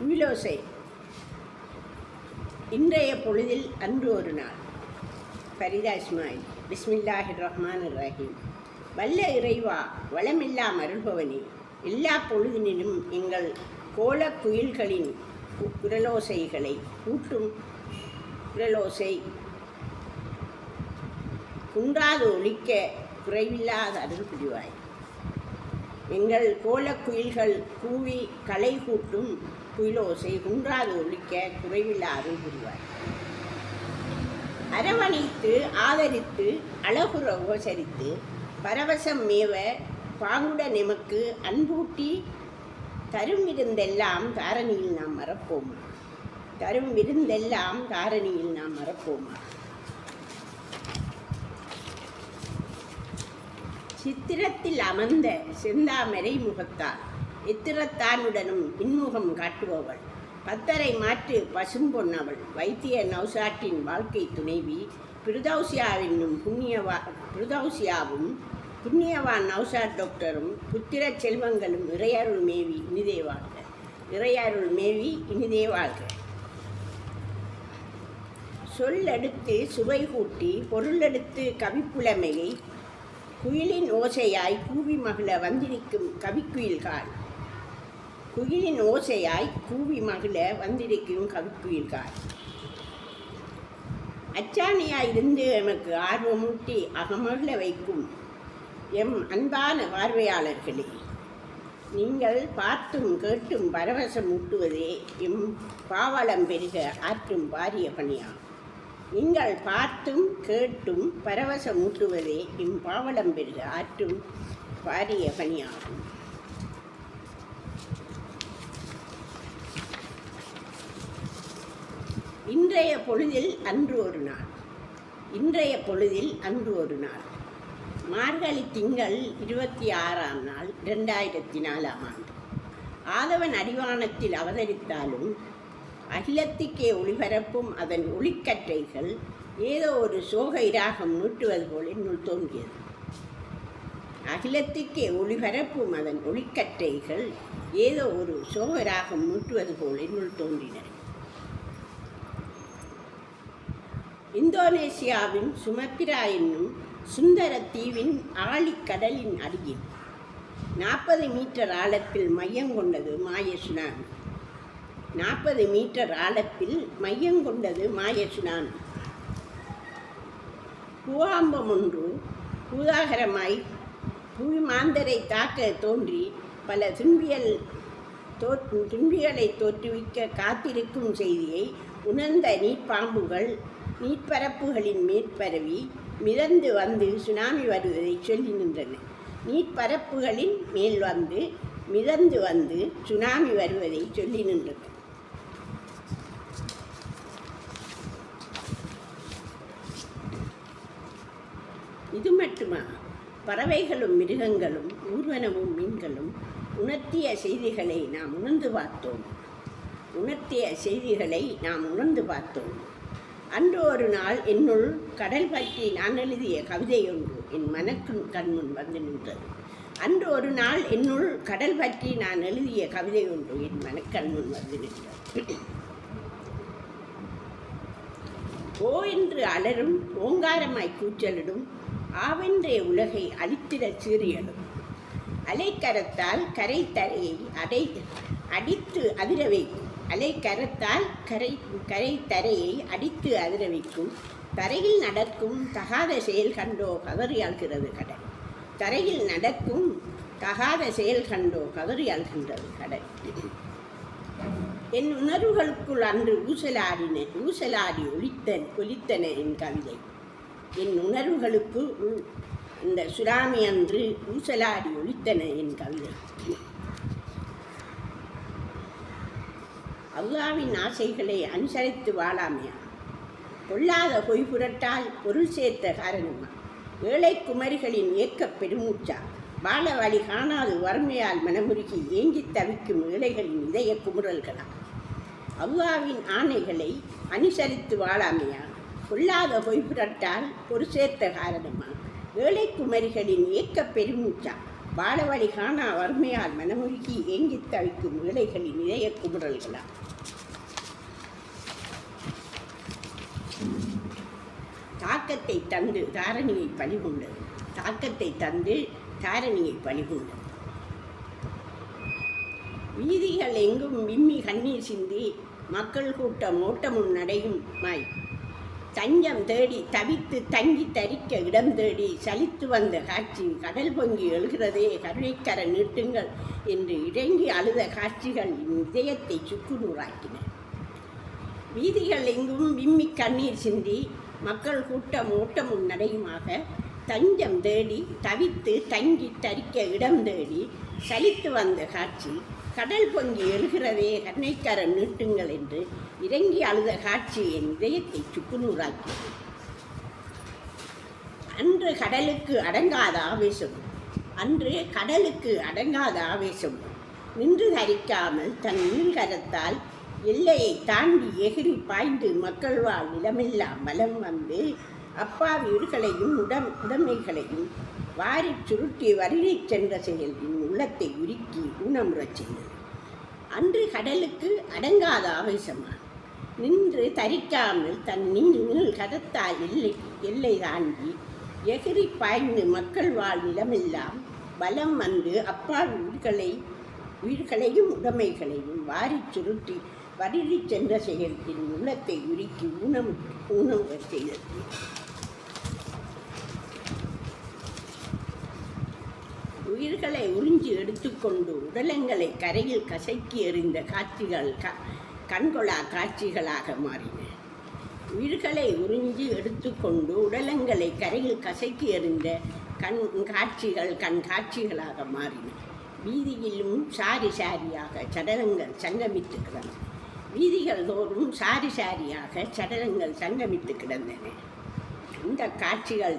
குவிலோசை இன்றைய பொழுதில் அன்று ஒரு நாள். ஃபரிதா இஸ்மாயில் பிஸ்மில்லாஹி ரஹ்மான் ரஹீம். வல்ல இறைவா வளமில்லா மருள்பவனே எல்லா பொழுதினிலும் எங்கள் கோலக் குயில்களின் குரலோசைகளை கூட்டும் குரலோசை. குன்றாது ஒழிக்க குறைவில்லாத அருள் புரிவாய். எங்கள் கோலக் குயில்கள் கூவி களை கூட்டும் குயிலோசை குன்றாது ஒழிக்க குறைவில்லா அருள் புரிவாய் அரவணைத்து ஆதரித்து அழகுற உபசரித்து பரவசம் மேவ பாங்குட நிமக்கு அன்பூட்டி தரும் விருந்தெல்லாம் தாரணியில் நாம் மறப்போமா? தரும் விருந்தெல்லாம் தாரணியில் நாம் மறப்போமா? சித்திரத்தில் அமர்ந்த செந்தாமரை முகத்தால் இத்திரத்தானுடனும் இன்முகம் காட்டுபவள். பத்தரை மாற்று பசும்பொன்னவள் வைத்திய நௌசாட்டின் வாழ்க்கை துணைவி. பிரதௌசியாவென்னும் புண்ணியவா பிருதௌசியாவும் புண்ணியவான் நௌசாட் டாக்டரும் புத்திர செல்வங்களும் இறையருள் மேவி இனிதே வாழ்க. இறையருள் மேவி இனிதே வாழ்க. சொல்லெடுத்து சுவை கூட்டி பொருளெடுத்து கவிப்புலமையை குயிலின் ஓசையாய் கூவி மகிழ வந்திருக்கும் கவிக்குயில்கால் குயிலின் ஓசையாய் கூவி மகிழ வந்திருக்கும் கவிக்குயில்கால் அச்சாணியாயிருந்து எமக்கு ஆர்வமூட்டி அகமகிழ வைக்கும் எம் அன்பான பார்வையாளர்களே நீங்கள் பார்த்தும் கேட்டும் பரவசம் ஊட்டுவதே எம் பாவளம் பெருக ஆற்றும் பாரிய பணியாகும். நீங்கள் பார்த்தும் கேட்டும் பரவசம் ஊட்டுவதே எம் ஆற்றும் பாரிய பணியாகும். இன்றைய பொழுதில் அன்று ஒரு நாள். இன்றைய பொழுதில் அன்று ஒரு நாள். மார்கழி திங்கள் இருபத்தி ஆறாம் நாள் இரண்டாயிரத்தி நாலாம் ஆண்டு. ஆதவன் அடிவானத்தில் அவதரித்தாலும் அகிலத்துக்கே ஒளிபரப்பும் அதன் ஒளிக்கற்றைகள் ஏதோ ஒரு சோக இராகம் நூட்டுவது போல் என்னுள் தோன்றியது. அகிலத்துக்கே ஒளிபரப்பும் அதன் ஒளிக்கற்றைகள் ஏதோ ஒரு சோக இராகம் நீட்டுவது போல் என்னுள் தோன்றின. இந்தோனேசியாவின் சுமத்திரா என்னும் சுந்தர தீவின் ஆழிக்கடலின் அருகில் நாற்பது மீட்டர் ஆழத்தில் மையம் கொண்டது மாய சுனாமி நாற்பது மீட்டர் ஆழத்தில் மையம் கொண்டது மாய பூவாம்பம் ஒன்று பூதாகரமாய் புவி மாந்தரை தாக்க தோன்றி பல துன்பியல் தோ துன்பிகளை தோற்றுவிக்க காத்திருக்கும் செய்தியை உணர்ந்த நீர்ப்பாம்புகள் நீர்ப்பரப்புகளின் மேற்பரவி மிதந்து வந்து சுனாமி வருவதை சொல்லி நின்றன. நீர்ப்பரப்புகளின் மேல் வந்து மிதந்து வந்து சுனாமி வருவதை சொல்லி நின்றது இது மட்டுமா? பறவைகளும் மிருகங்களும் ஊர்வனமும் மீன்களும் உணர்த்திய செய்திகளை நாம் உணர்ந்து பார்த்தோம். உணர்த்திய செய்திகளை நாம் உணர்ந்து பார்த்தோம். அன்று ஒரு நாள் என்னுள் கடல் பற்றி நான் எழுதிய கவிதை ஒன்று என் மனக்கு கண்முன் வந்து நின்றது. அன்று ஒரு நாள் என்னுள் கடல் பற்றி நான் எழுதிய கவிதை ஒன்று என் மனக்கண் முன் வந்து நின்றது. ஓ என்று அலரும் ஓங்காரமாய் கூச்சலிடும் ஆவென்றே உலகை அழித்திடச் சீறியலும் அலைக்கரத்தால் கரை தரையை அடை அடித்து அதிர வைக்கும். அலைக்கரத்தால் கரை கரை தரையை அடித்து அதிர வைக்கும். தரையில் நடக்கும் தகாத செயல் கண்டோ கதறி அழுகிறது கடல். தரையில் நடக்கும் தகாத செயல் கண்டோ கதறி கடல். என் உணர்வுகளுக்குள் அன்று ஊசலாடின ஊசலாடி ஒலித்தன் ஒலித்தன என் கவிதை. என் உணர்வுகளுக்கு இந்த சுறாமி அன்று ஊசலாடி ஒலித்தன என் கவிதை. அல்லாவின் ஆசைகளை அனுசரித்து வாழாமையா? பொல்லாத பொய் புரட்டால் பொருள் சேர்த்த காரணமா? ஏழை குமரிகளின் ஏக்கப் பெருமூச்சா? வாழ வழி காணாது வறுமையால் மனமுருகி ஏங்கி தவிக்கும் ஏழைகளின் இதய குமுறல்களா? அவ்வாவின் ஆணைகளை அனுசரித்து வாழாமையா? பொல்லாத போய் புரட்டால் பொருள் சேர்த்த காரணமா? ஏழை குமரிகளின் ஏக்க பெருமூச்சா? வாழவழி காணா வறுமையால் மனமுருகி ஏங்கித் தவிக்கும் ஏழைகளின் இதய குமுறல்களா? தாக்கத்தை தந்து தாரணியை பழிகொண்டது தாக்கத்தை தந்து தாரணியை பழிகொண்டது வீதிகள் எங்கும் விம்மி கண்ணீர் சிந்தி மக்கள் கூட்டம் ஓட்டமும் நடையும் மாய். தஞ்சம் தேடி தவித்து தங்கி தரிக்க இடம் தேடி சலித்து வந்த காட்சி கடல் பொங்கி எழுகிறதே கருணைக்கர நீட்டுங்கள் என்று இறங்கி அழுத காட்சிகள் இதயத்தை சுக்குநூறாக்கின. வீதிகள் எங்கும் விம்மி கண்ணீர் சிந்தி மக்கள் கூட்டம் ஓட்டமும் நடையுமாக தஞ்சம் தேடி தவித்து தங்கி தரிக்க இடம் தேடி சலித்து வந்த காட்சி கடல் பொங்கி எழுகிறதே கண்ணைக்கரம் நீட்டுங்கள் என்று இறங்கி அழுத காட்சி என் இதயத்தை சுக்குநூறாக்கியது அன்று கடலுக்கு அடங்காத ஆவேசம். அன்று கடலுக்கு அடங்காத ஆவேசம். நின்று தரிக்காமல் தன் நீள்கரத்தால் எல்லையை தாண்டி எகிரி பாய்ந்து மக்கள் வாழ் நிலமெல்லாம் மலம் வந்து அப்பாவி வீடுகளையும் உடம் உடைமைகளையும் வாரிச் சுருட்டி வருகை சென்ற செயல் என் உள்ளத்தை உருக்கி ஊனமுறச் செய்தது. அன்று கடலுக்கு அடங்காத ஆவேசமா? நின்று தரிக்காமல் தன் நீள் கதத்தால் எல்லை எல்லை தாண்டி எகிரி பாய்ந்து மக்கள் வாழ்விடமெல்லாம் பலம் வந்து அப்பா வீடுகளை வீடுகளையும் உடைமைகளையும் வாரிச் சுருட்டி வருடி சென்ற செயல் உள்ளத்தை உருக்கி ஊனம் ஊனமுறச் செய்தது உயிர்களை உறிஞ்சி எடுத்துக்கொண்டு உடலங்களை கரையில் கசக்கி எறிந்த காட்சிகள் கண்கொளா காட்சிகளாக மாறின. உயிர்களை உறிஞ்சி எடுத்துக்கொண்டு உடலங்களை கரையில் கசக்கி எறிந்த கண் காட்சிகள் கண் காட்சிகளாக மாறின. வீதியிலும் சாரி சாரியாக சடலங்கள் சங்கமித்து கிடந்தன. வீதிகள் தோறும் சாரி சாரியாக சடலங்கள் சங்கமித்து கிடந்தன. இந்த காட்சிகள்